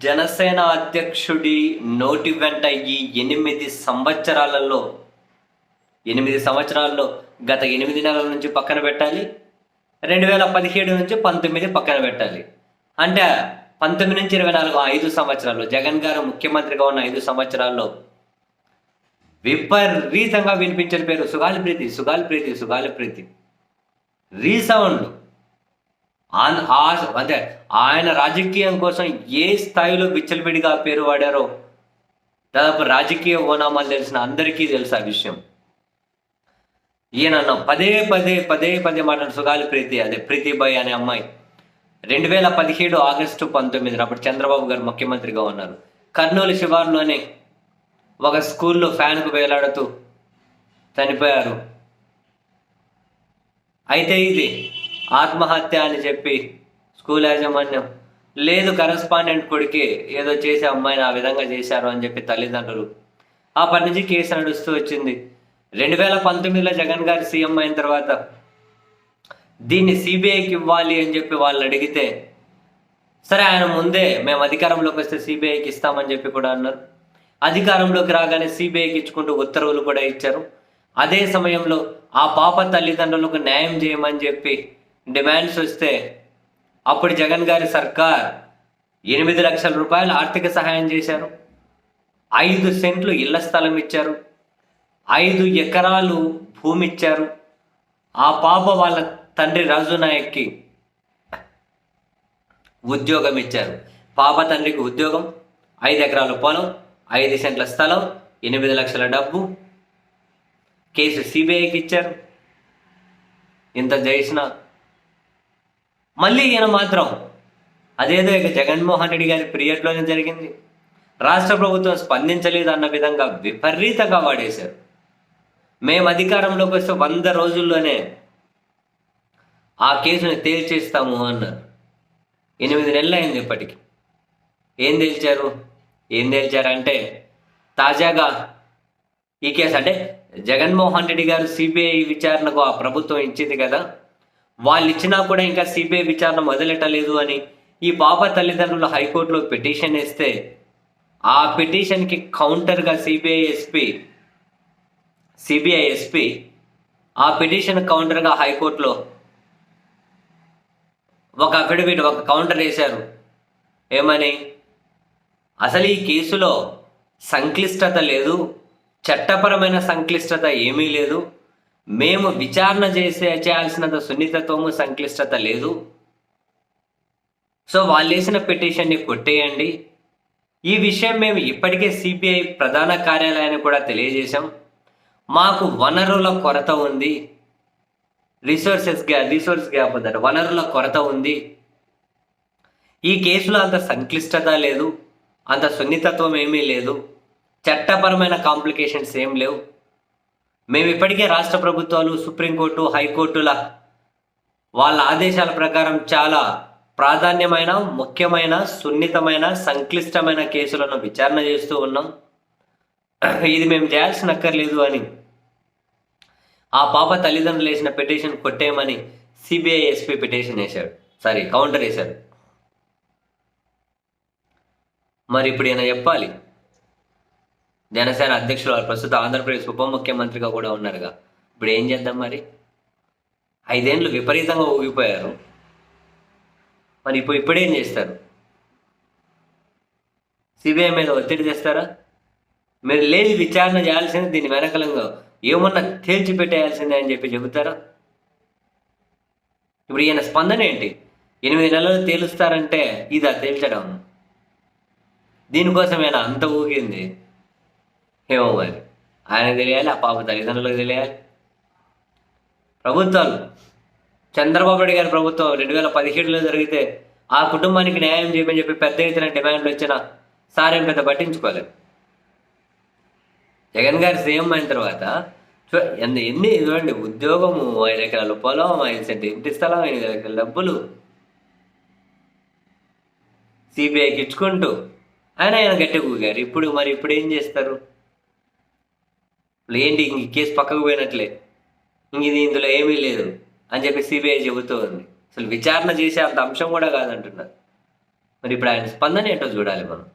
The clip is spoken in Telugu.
జనసేన అధ్యక్షుడి నోటి వెంట ఈ ఎనిమిది సంవత్సరాలలో ఎనిమిది సంవత్సరాల్లో గత ఎనిమిది నెలల నుంచి పక్కన పెట్టాలి రెండు వేల పదిహేడు నుంచి పంతొమ్మిది పక్కన పెట్టాలి. అంటే పంతొమ్మిది నుంచి ఇరవై నాలుగు ఐదు సంవత్సరాల్లో జగన్ గారు ముఖ్యమంత్రిగా ఉన్న ఐదు సంవత్సరాల్లో విపరీతంగా వినిపించిన పేరు సుగాలి ప్రీతి సుగాలి ప్రీతి సుగాలి ప్రీతి. రీసౌండ్ అంటే ఆయన రాజకీయం కోసం ఏ స్థాయిలో విచ్చలవిడిగా పేరు వాడారో దాదాపు రాజకీయ ఓనామాలు తెలిసిన అందరికీ తెలుసు ఆ విషయం. ఈయన పదే పదే పదే పదే మాట్లాడు సుగాలి ప్రీతి అదే ప్రీతిబాయ్ అనే అమ్మాయి. రెండు వేల పదిహేడు ఆగస్టు పంతొమ్మిదిన అప్పుడు చంద్రబాబు గారు ముఖ్యమంత్రిగా ఉన్నారు. కర్నూలు శివార్లోనే ఒక స్కూల్లో ఫ్యాన్కు వేలాడుతూ చనిపోయారు. అయితే ఇది ఆత్మహత్య అని చెప్పి స్కూల్ యాజమాన్యం లేదు కరస్పాండెంట్ కొడుకే ఏదో చేసి అమ్మాయిని ఆ విధంగా చేశారు అని చెప్పి తల్లిదండ్రులు. అప్పటి నుంచి కేసు నడుస్తూ వచ్చింది. రెండు వేల పంతొమ్మిదిలో జగన్ గారు సీఎం అయిన తర్వాత దీన్ని సిబిఐకి ఇవ్వాలి అని చెప్పి వాళ్ళు అడిగితే సరే ఆయన ముందే మేము అధికారంలోకి వస్తే సిబిఐకి ఇస్తామని చెప్పి కూడా అన్నారు. అధికారంలోకి రాగానే సిబిఐకి ఇచ్చుకుంటూ ఉత్తర్వులు కూడా ఇచ్చారు. అదే సమయంలో ఆ పాప తల్లిదండ్రులకు న్యాయం చేయమని చెప్పి డిమాండ్స్ వస్తే అప్పుడు జగన్ గారి సర్కార్ ఎనిమిది లక్షల రూపాయలు ఆర్థిక సహాయం చేశారు. ఐదు సెంట్లు ఇళ్ళ స్థలం ఇచ్చారు. ఐదు ఎకరాలు భూమి ఇచ్చారు. ఆ పాప వాళ్ళ తండ్రి రాజు నాయక్కి ఉద్యోగం ఇచ్చారు. పాప తండ్రికి ఉద్యోగం ఐదు ఎకరాల పొలం ఐదు సెంట్ల స్థలం ఎనిమిది లక్షల డబ్బు కేసు సిబిఐకి ఇచ్చారు. ఇంత చేసిన మళ్ళీ ఈయన మాత్రం అదేదో ఇక జగన్మోహన్ రెడ్డి గారి పీరియడ్లోనే జరిగింది. రాష్ట్ర ప్రభుత్వం స్పందించలేదు అన్న విధంగా విపరీతంగా వాడేశారు. మేము అధికారంలోకి వస్తే వంద రోజుల్లోనే ఆ కేసుని తేల్చేస్తాము అన్నారు. ఎనిమిది నెలలు అయింది ఇప్పటికి. ఏం తేల్చారు? ఏం తేల్చారంటే తాజాగా ఈ కేసు అంటే జగన్మోహన్ రెడ్డి గారు సిబిఐ విచారణకు ఆ ప్రభుత్వం ఇచ్చింది కదా. వాళ్ళు ఇచ్చినా కూడా ఇంకా సిబిఐ విచారణ మొదలెట్టలేదు అని ఈ పాప తల్లిదండ్రులు హైకోర్టులో పిటిషన్ వేస్తే ఆ పిటిషన్కి కౌంటర్గా సిబిఐ ఎస్పీ సిబిఐ ఎస్పీ ఆ పిటిషన్ కౌంటర్గా హైకోర్టులో ఒక అఫిడవిట్ ఒక కౌంటర్ వేశారు. ఏమని? అసలు ఈ కేసులో సంక్లిష్టత లేదు చట్టపరమైన సంక్లిష్టత ఏమీ లేదు. మేము విచారణ చేసే చేయాల్సినంత సున్నితత్వము సంక్లిష్టత లేదు. సో వాళ్ళు వేసిన పిటిషన్ని కొట్టేయండి. ఈ విషయం మేము ఇప్పటికే సిపిఐ ప్రధాన కార్యాలయానికి కూడా తెలియజేశాం. మాకు వనరుల కొరత ఉంది. రిసోర్సెస్ గ్యా రిసోర్స్ గ్యాప్ ఉందట. వనరుల కొరత ఉంది. ఈ కేసులో అంత సంక్లిష్టత లేదు. అంత సున్నితత్వం ఏమీ లేదు. చట్టపరమైన కాంప్లికేషన్స్ ఏం లేవు. మేము ఇప్పటికే రాష్ట్ర ప్రభుత్వాలు సుప్రీంకోర్టు హైకోర్టుల వాళ్ళ ఆదేశాల ప్రకారం చాలా ప్రాధాన్యమైన ముఖ్యమైన సున్నితమైన సంక్లిష్టమైన కేసులను విచారణ చేస్తూ ఉన్నాం. ఇది మేము చేయాల్సిన అక్కర్లేదు అని ఆ పాప తల్లిదండ్రులు వేసిన పిటిషన్ కొట్టేయమని సిబిఐ ఎస్పీ పిటిషన్ వేశాడు సారీ కౌంటర్ వేశాడు మరి ఇప్పుడు ఈయన చెప్పాలి? జనసేన అధ్యక్షులు వారు ప్రస్తుత ఆంధ్రప్రదేశ్ ఉప ముఖ్యమంత్రిగా కూడా ఉన్నారుగా. ఇప్పుడు ఏం చేద్దాం మరి? ఐదేండ్లు విపరీతంగా ఊగిపోయారు. మరి ఇప్పుడు ఇప్పుడేం చేస్తారు? సిబిఐ మీద ఒత్తిడి తెస్తారా? మీరు లేని విచారణ చేయాల్సింది దీని వెనకలంగా ఏమన్నా తేల్చి పెట్టేయాల్సిందే అని చెప్పి చెబుతారా? ఇప్పుడు ఈయన స్పందన ఏంటి? ఎనిమిది నెలలు తేలుస్తారంటే ఇదా తేల్చడం? దీనికోసం ఆయన అంత ఊగింది? ఏమో మరి ఆయనకు తెలియాలి ఆ పాప తల్లిదండ్రులకు తెలియాలి. ప్రభుత్వాలు చంద్రబాబు నాయుడు గారి ప్రభుత్వం రెండు వేల పదిహేడులో జరిగితే ఆ కుటుంబానికి న్యాయం చేయమని చెప్పి పెద్ద ఎత్తున డిమాండ్లు వచ్చిన సారేం పెద్ద పట్టించుకోలేదు. జగన్ గారి సీఎం అయిన తర్వాత ఎన్ని ఎన్ని చూడండి ఉద్యోగము ఐదు ఎకరాల పొలం ఐదు సెంట్ ఇంటి స్థలం ఐదు ఎకరాల డబ్బులు సిబిఐకి ఇచ్చుకుంటూ ఆయన ఆయన గట్టి కూగారు ఇప్పుడు మరి ఇప్పుడు ఏం చేస్తారు? లేండి ఏంటి ఇంక ఈ కేసు పక్కకు పోయినట్లే. ఇంక ఇది ఇందులో ఏమీ లేదు అని చెప్పి సిబిఐ చెబుతూ ఉంది. అసలు విచారణ చేసే అంత అంశం కూడా కాదంటున్నారు. మరి ఇప్పుడు ఆయన స్పందన ఏంటో చూడాలి మనం.